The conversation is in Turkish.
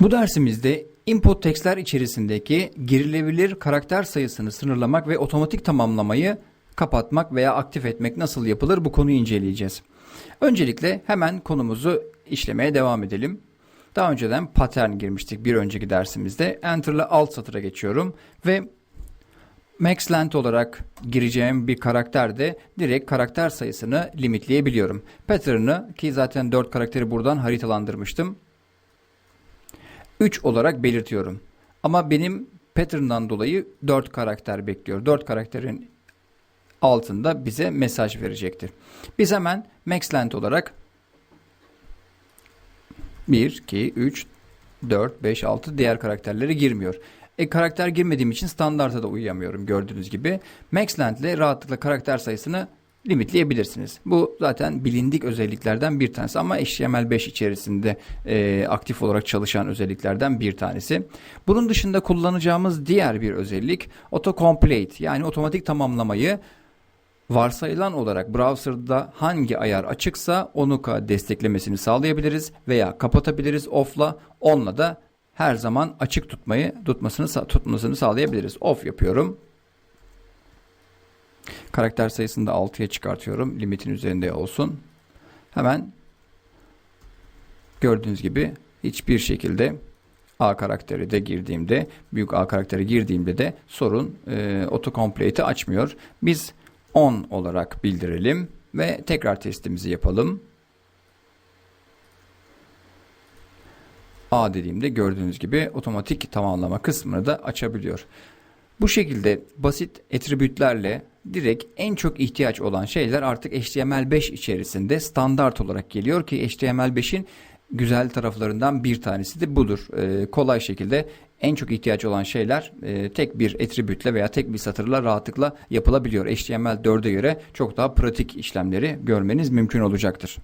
Bu dersimizde input textler içerisindeki girilebilir karakter sayısını sınırlamak ve otomatik tamamlamayı kapatmak veya aktif etmek nasıl yapılır bu konuyu inceleyeceğiz. Öncelikle hemen konumuzu işlemeye devam edelim. Daha önceden pattern girmiştik bir önceki dersimizde. Enter ile alt satıra geçiyorum ve max length olarak gireceğim bir karakterde direkt karakter sayısını limitleyebiliyorum. Pattern'ı ki zaten 4 karakteri buradan haritalandırmıştım. 3 olarak belirtiyorum. Ama benim pattern'dan dolayı 4 karakter bekliyor. 4 karakterin altında bize mesaj verecektir. Biz hemen max length olarak 1, 2, 3, 4, 5, 6 diğer karakterleri girmiyor. E karakter girmediğim için standarta da uyamıyorum gördüğünüz gibi. Max length ile rahatlıkla karakter sayısını limitleyebilirsiniz. Bu zaten bilindik özelliklerden bir tanesi ama HTML5 içerisinde e, aktif olarak çalışan özelliklerden bir tanesi. Bunun dışında kullanacağımız diğer bir özellik autocomplete yani otomatik tamamlamayı varsayılan olarak browser'da hangi ayar açıksa onu desteklemesini sağlayabiliriz veya kapatabiliriz off'la onunla da her zaman açık tutmayı tutmasını tutmasını sağlayabiliriz. Off yapıyorum. Karakter sayısını da 6'ya çıkartıyorum. Limitin üzerinde olsun. Hemen gördüğünüz gibi hiçbir şekilde A karakteri de girdiğimde, büyük A karakteri girdiğimde de sorun e, autocomplete'i açmıyor. Biz 10 olarak bildirelim ve tekrar testimizi yapalım. A dediğimde gördüğünüz gibi otomatik tamamlama kısmını da açabiliyor. Bu şekilde basit attribütlerle direkt en çok ihtiyaç olan şeyler artık HTML5 içerisinde standart olarak geliyor ki HTML5'in güzel taraflarından bir tanesi de budur. Ee, kolay şekilde en çok ihtiyaç olan şeyler e, tek bir attribütle veya tek bir satırla rahatlıkla yapılabiliyor. HTML4'e göre çok daha pratik işlemleri görmeniz mümkün olacaktır.